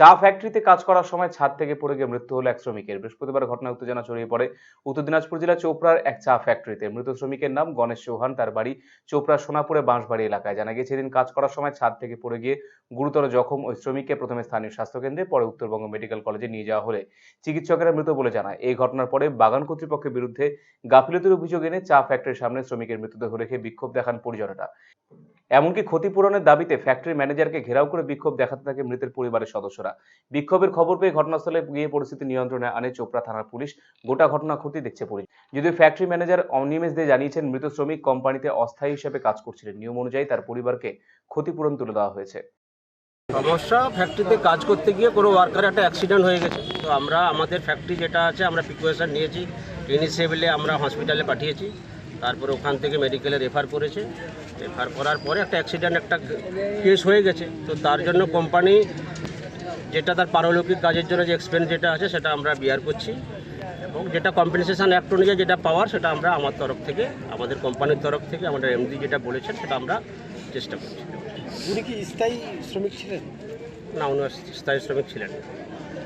চা ফ্যাক্টরিতে কাজ করার সময় ছাদ থেকে পড়ে গিয়ে মৃত্যু হলো এক শ্রমিকের। বৃহস্পতিবার ঘটনা উত্তেজনা ছড়িয়ে পড়ে। উত্তর দিনাজপুর জেলা চোপড়ার এক চা ফ্যাক্টরিতে মৃত শ্রমিকের নাম গণেশ চৌহান। তার বাড়ি চোপড়া সোনাপুরে বাঁশবাড়ি এলাকায়। জানা গিয়েছে, এদিন কাজ করার সময় ছাদ থেকে পড়ে গিয়ে গুরুতর জখম ওই শ্রমিককে প্রথমে স্থানীয় স্বাস্থ্যকেন্দ্রে, পরে উত্তরবঙ্গ মেডিকেল কলেজে নিয়ে যাওয়া হলে। চিকিৎসকেরা মৃত বলে জানায়। এই ঘটনার পরে বাগান কর্তৃপক্ষের বিরুদ্ধে গাফিলতির অভিযোগ এনে চা ফ্যাক্টরির সামনে শ্রমিকের মৃতদেহ রেখে বিক্ষোভ দেখান পরিজনেরা। এমনকি ক্ষতিপূরণের দাবিতে ফ্যাক্টরি ম্যানেজারকে ঘেরাও করে বিক্ষোভ দেখাতে থাকে মৃতের পরিবারের সদস্যরা। বিক্ষোভের খবর পেয়ে ঘটনাস্থলে গিয়ে পরিস্থিতি নিয়ন্ত্রণে আনে চোপড়া থানার পুলিশ। গোটা ঘটনা ক্ষতি দেখছে পুলিশ। যদিও ফ্যাক্টরি ম্যানেজার অনিমেষ দে জানিয়েছেন, মৃত শ্রমিক কোম্পানিতে অস্থায়ী হিসেবে কাজ করছিলেন। নিয়ম অনুযায়ী তার পরিবারকে ক্ষতিপূরণ তুলে দেওয়া হয়েছে। সমস্যা ফ্যাক্টরিতে কাজ করতে গিয়ে কোনো ওয়ার্কার একটা অ্যাক্সিডেন্ট হয়ে গেছে। তো আমরা, আমাদের ফ্যাক্টরি যেটা আছে, আমরা প্রিকোয়েশন নিয়েছি। ইনিশিয়েবলে আমরা হসপিটালে পাঠিয়েছি। তারপরে ওখান থেকে মেডিকেলে রেফার করেছে। রেফার করার পরে একটা অ্যাক্সিডেন্ট একটা কেস হয়ে গেছে। তো তার জন্য কোম্পানি যেটা তার পারলৌকিক কাজের জন্য যে এক্সপেন্স যেটা আছে সেটা আমরা বিয়ার করছি। এবং যেটা কম্পেনসেশন অ্যাক্ট অনুযায়ী যেটা পাওয়ার সেটা আমরা আমার তরফ থেকে আমাদের কোম্পানির তরফ থেকে আমাদের এমডি যেটা বলেছেন সেটা আমরা চেষ্টা করছি। উনি কি স্থায়ী শ্রমিক ছিলেন? না উনি স্থায়ী শ্রমিক ছিলেন।